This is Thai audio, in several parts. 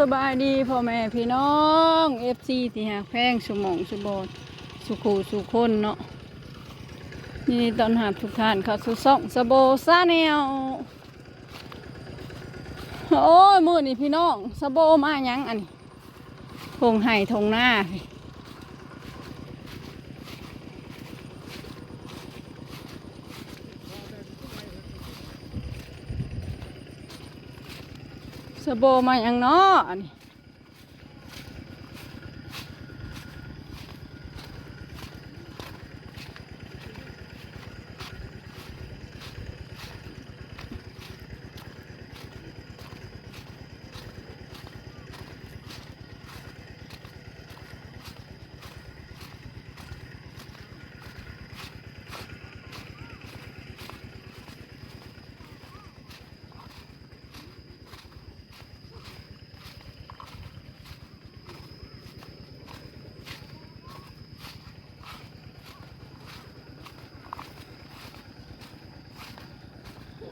สบายดีพ่อแม่พี่น้องเอฟซีที่หากแพงสมองสุบอดสุขูสุคนเนาะนี่ตอนหาทุกท่านเขาสุส่องสโบซาแนวโอ้ยมือนี่พี่น้องสโบมายังอันนี้ทงไห่ทงหน้าพี่ สโบมาอย่างเนาะอันนี้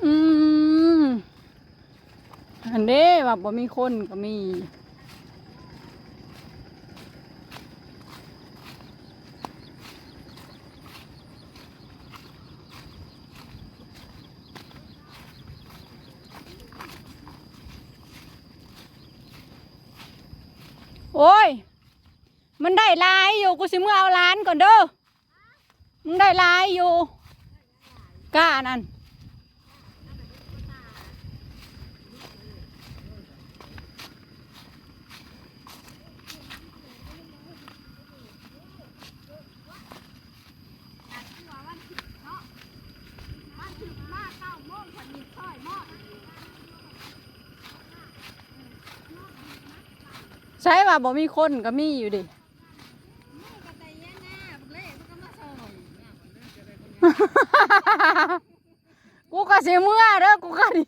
อืมอั นเด้แบบบ่มีคนก็มีโอ้ย มันได้ลายอยู่ กูสิมึงเอาล้านก่อนเด้อ มึงได้ลายอยู่กล้านั่น ช่ว่าบ่มีคนก็มีอยู่ดิกูก็สิเมื่อเด้อกูก็ดี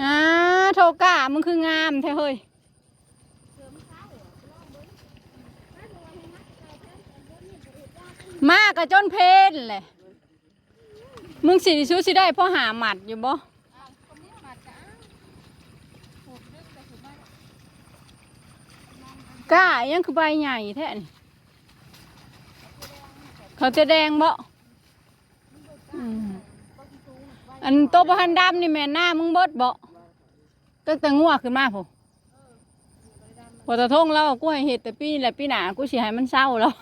อ่าโทกะมึงคืองามแท้เฮ้ย มากระจนเพนเลยมึงสิชูสิได้พราะหาหมัดอยู่บ่ก้ายังคือใบใหญ่แท้นี่เขาจะแดงบ่อันโตประหันดำนี่แม่นหน้ามึงเบิดบ่ตั้งแต่งัวขึ้นมาผมพอตะทงแล้วกูให้เห็ดแต่ปีนี่แหละปีหนากูสิให้มันเศร้าแล้ว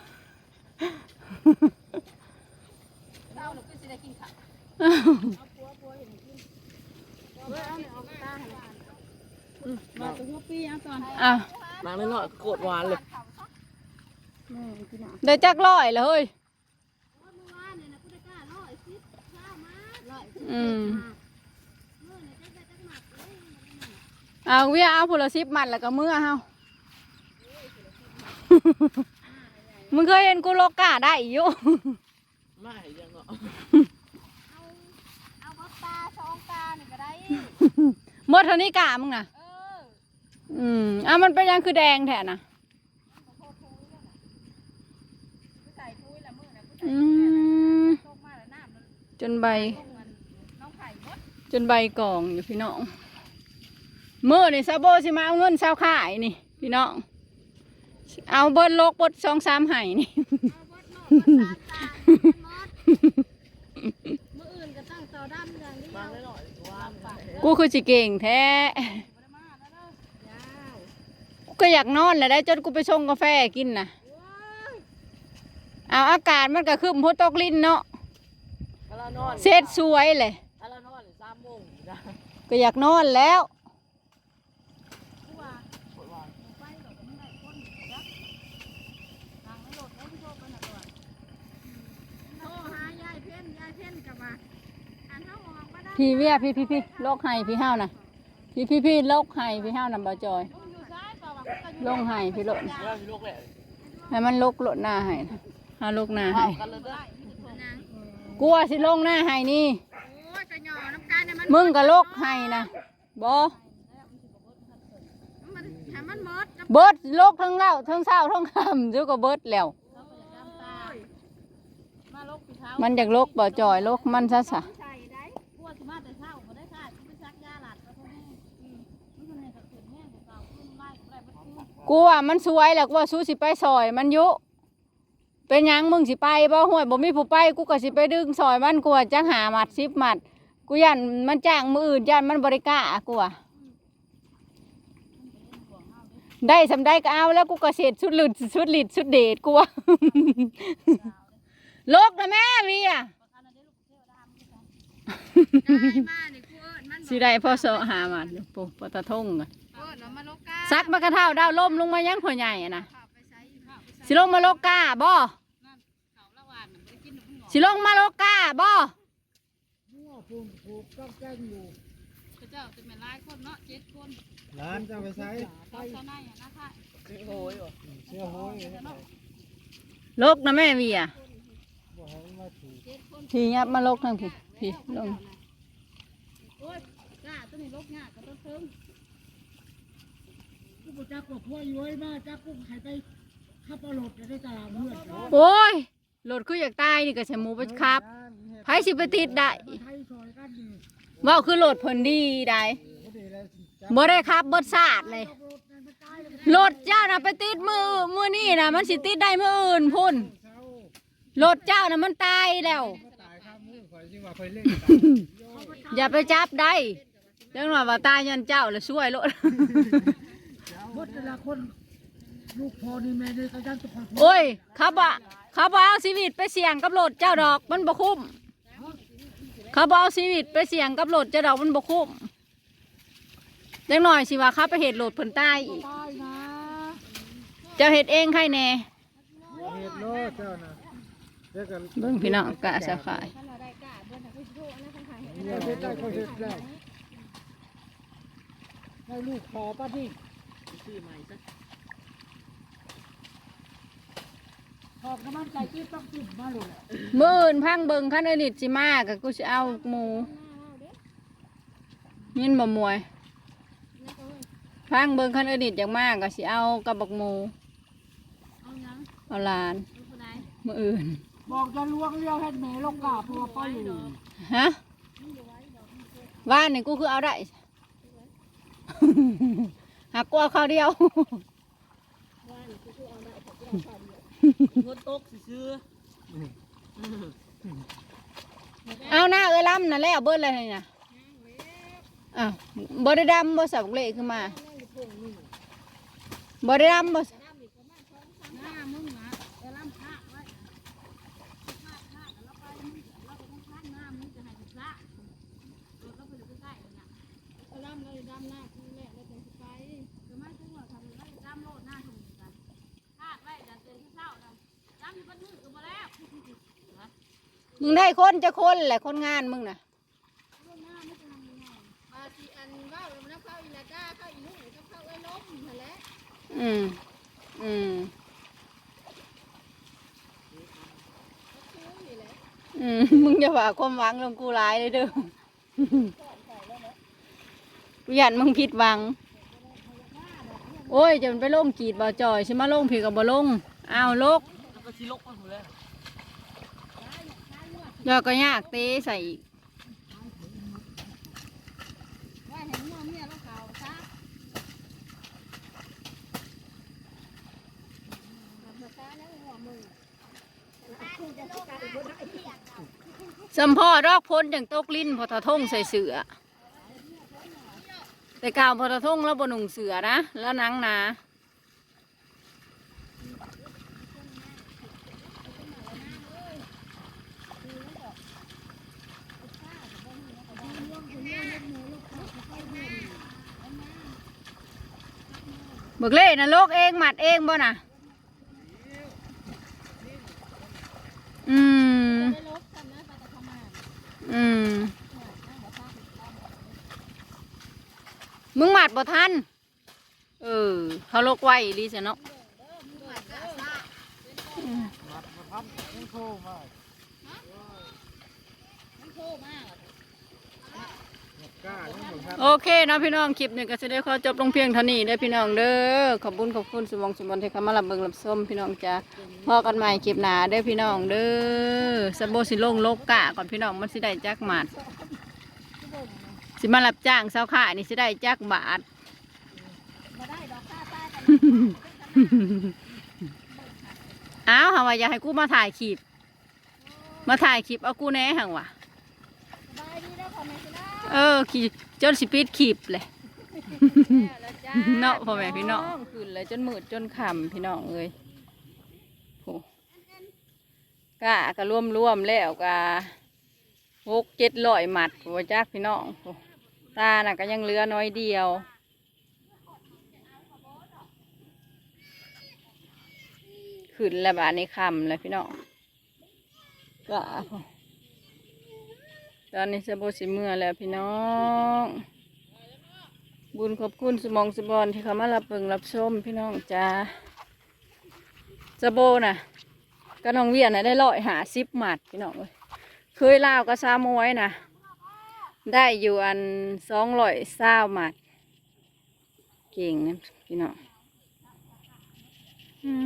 มาตัวหัวปีเอาตอนอะนางน้อยๆโกรธหวานเลยได้จักร้อยแล้วเฮ้ยอืมเอาเวียเอาผลสิบมัดแล้วก็มือเฮา มึงเคยเห็นกูโลกาได้อยู่ไม่ยังเนาะเอาวัตาสองตาหนึ่งก็ได้หมดเท่านี้กามึงน่ะเอออืมอะมันเป็นยังคือแดงแท้น่ะใส่ปุ้ยละมือนะผู้อืมชกมาแล้วน้ำมันจนใบลงมันน้องไข่มดจนใบกองอยู่พี่น้องมือนี่ซาโบสิมาเอาเงินซาวขายนี่ พี่น้อง เอาเบิดโลกเบดสองสามไห้นี่เอาวัดโลดวัดตาตามันมดมืออื่นก็ตั้งเตาดำอย่างนี้นางเอาน้อยๆหวานไปกูคือสิเก่งแท้บ่ได้มาแล้วเด้อยาวกูก็อยากนอนแหละได้จนกูไปชงกาแฟกินนะโอ้ยเอาอากาศมันก็คือพดตกลิ้นเนาะกะละนอนเสร็จสวยเลยกะละนอนสามโมงนะก็อยากนอนแล้ว กูว่า โกรธหวาน ไปหรอกมันได้คนยักทางไม่โหลดแล้วพี่โชคไปหน่อยก่อนโทรหายายเพ่นยายเพ่นกลับมาอันเท่าออกมาได้ พี่เวียพี่พี่พี่โลกไห้พี่ห้าวนะพี่พี่พี่โลกไห้พี่ห้าวนำบาจอยลงอยู่ซ้ายเปล่าวะลงไห้พี่โลดเรื่องที่ลูกแหละให้มันลกโลดหน้าไห้นะหาลกหน้าไห้กลัวสิลงหน้าไห้นี่โอ้ยกระหย่อน้ำกันเนี่ยมันมึงก็ลกไห้นะบอเบิดโลกทั้งเล่าทั้งเศร้าทั้งคำเจ้าก็เบิดแล้วมันอยากโลกบ่จอยโลกมันซะซะ กูว่ามันสวยแหละกูว่าสู้สิไปซอยมันอยุเป็นหยังมึงสิไปบ่ห่วยบ่มีผู้ไปกูก็สิไปดึงซอยมันกูว่าจังหาหมัดสิบหมัด กูยันมันจ้างมืออื่นยันมันบริกล้ากูว่าได้สำได้ก็เอาแล้วกูก็เสร็จชุดหลุดชุดหลิดชุดเดทกูว่าโลกนะแม่เวียได้มานี่กูเอิ้นมันสิได้พ่อโซหามาปูปตะทงอะเอิ้น เอามาลกกาซักมากระเท่าดาวล่มลงมายังหัวใหญ่อะนะข้าวไปใช้ข้าวไปใช้สิลงมาโลกาบ่ข้าวละหวานน่ะบ่ได้กินหรอกมึงอกสิลงมาโลกาบ่เจ้าจะแม่นหลายคนเนาะเจ็ดคนร้านจะไปใช้เขาชนะอย่างนะคะซื้อโหยบ่เสื้อโห้ยโลกนะแม่วีอกให้มันมาถูกเนพี่ยับมาโลกทั้งพี่พี่ลงโอ้ยกาตัวนี้ลกยากก็ต้องเทิง กูบอกจักบอกพวกย้อยมาจักกูให้ไปขับเอารถจะได้ตลาดเพื่อนเนาะโอ้ยโหลดคืออยากตายนี่ก็ใส่หมูไปครับไผสิไปติดได้ไทยซอยกันนี่เว่าคือโหลดเพิ่นดีได้บ่ได้แล้วจับบ่ได้ครับเบิดศาสตร์เลยรถนั่นมันตายแล้วโหลดเจ้าน่ะไปติดมือมือนี่น่ะ มันสิติดได้มืออื่นพุ่นเช้าโหลดเจ้าน่ะมันตายแล้ว ก็ตายข้ามมือข่อยสิว่าข่อยเล่นตายอย่าไปจับได้เรื่องว่าว่าตายยันเจ้าแล้วช่วยโลด หมดเวลาคนลูกพอนี่แม่นี่ก็ยังจะคอยโอ้ยเขาบ่เขาบ่เอาชีวิตไปเสี่ยงกับโหลดเจ้าดอกมันบ่คุ้ม เขาบ่เอาชีวิตไปเสี่ยงกับโหลดเจ้าดอกมันบ่คุ้มเล็กหน่อยสิว่าเขาไปเหตุโหลดเพิ่นตายอีกตายนะเจ้าเฮ็ดเองใครแน่เฮ็ดโลดเจ้านะเดี๋ยวก็เบิ่งพี่น้องกะสะขายถ้าเราได้กล้าเบิ่นน่ะคือสิโทษนะทางขายให้เนี่ยเฮ็ดได้ก็เฮ็ดได้ให้ลูกขอป้าที่ ซื้อใหม่ซะขอบน้ำมันใจตื้นต้องตื้นมาเลยมื่อื่นพังเบิงคันเอนิดสิมาก็กูสิเอาหมูยินบ่มวย พังเบิงคันเอนิดอย่างมากก็สิเอากับบักหมูเอาหยังเอาหลานเอาผู้ใดมื่อื่นบอกจะลวงเลี้ยวให้แม่ลงกาพัวไปอยู่ฮะว่านนี่กูคือเอาได้ หากกูเอาข้าวเดียวเงินตกสิซื้อเอาหน้าเอ้ยล้ำนั่นแหละเบิดเลยนี่นะอ้าวบ่ได้ดำบ่สับเละขึ้นมาบ่ได้ดำบ่ หน้ามึงนะเอาล่ำพระไว้พระพระแล้วไปมึงเราก็ต้องพระหน้ามึงจะให้พระเราก็ไปอยู่ใกล้ๆนั่นน่ะเอาล่ำเลยดำหน้าคือแหละแล้วจะไปก็ไม่ถึงว่าทำได้ดำโลดหน้าถึงกันพาดไว้จะเตือนเช้าๆดำดำอยู่บน มือก็มาแล้วมึงได้คนจะคนแหละคนงานมึงน่ะมาสิอันว่าเราน้ำเข้าอีนาก้าเข้าอีนุ่งเข้าเข้าไอ้ล้มนั่นแหละอืมอืมอืมมึงอย่าฝากความหวังลงกูร้ายเลยเด้อกูยันมึงผิดหวัง โอ้ยจะมันไปลงกีดบ่จอยใช่มาลงผีกับบ่ลงอ้าวลกแล้ว ก็สิลกมาหมดแล้วยอก็ยากเตะใส่อีกว่าเห็นว่าเมียเราเขาซะทำมาซะแล้วหัวมือสมพ่อดอกพ้นอย่างตกลิ้นพอทะทงใส่เสือ แต่กาวพอทะทงแล้วบนุงเสือนะ แล้วนังนา บิกเล่นะโลกเองหมัดเองบ่น่ะ อืม อืม มึงหมัดบ่ทัน เออ เขาโลกไว้ดีเสิเนาะมันโคมาก โอเคเนาะพี่น้องคลิปนี้ก็จะได้ขอจบลงเพียงเท่านี้เด้อพี่น้องเด้อขอบคุณขอบคุณสมองสมบัติที่เขามารับเบิงรับชมพี่น้องจ้าพอกันใหม่คลิปหน้าเด้อพี่น้องเด้อสะโบสิลงโลกกะก่อนพี่น้องมันสิได้จักหมัดสิมารับจ้างเสาขานี่สิได้จักบาทมาได้ดอกค่าตายกันอ้าวหาว่าอยากให้กูมาถ่ายคลิปมาถ่ายคลิปเอากูแน่หังวะ สบายดีแล้วพอแม่ชนะ เออขี่จนสิปิดคลิปเลยแล้วจ้าเนาะพ่อแม่พี่น้อง ขึ้นเลยจนมืดจนค่ำพี่น้องเอ้ยโหกะก็ร่วมร่วมๆแล้วกะหกเจ็ดร้อยหมัดหัวจักพี่น้องโหตาน่ะก็ยังเหลือน้อยเดียว ขึ้นแล้วบาดนี้ค่ำเลยพี่น้องกะ ตอนนี้สะโบสิเมื่อแล้วพี่น้อง บุญขอบคุณสมองสบอนที่เขามารับเบิ่งรับชมพี่น้องจ้าจะโบน่ะก็น้องเวียนน่ะได้ร้อยหาสิบหมัดพี่น้องเลยเคยลาวก็ซามวยนะได้อยู่อันสองร้อยเศร้าหมัด เก่งนะพี่น้อง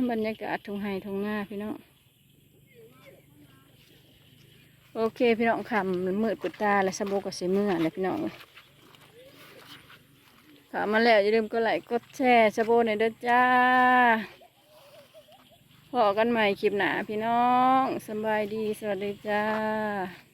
บรรยากาศทุ่งไห้ทุ่งนาพี่น้อง โอเคพี่น้องคำมืดปุดตาและสบู่กับเสมือเลยพี่น้องถามมาแล้วอย่าลืมก็ไลค์กดแชร์สบู่ในเด้อจ้าพอกันใหม่คลิปหนาพี่น้องสบายดีสวัสดีจ้า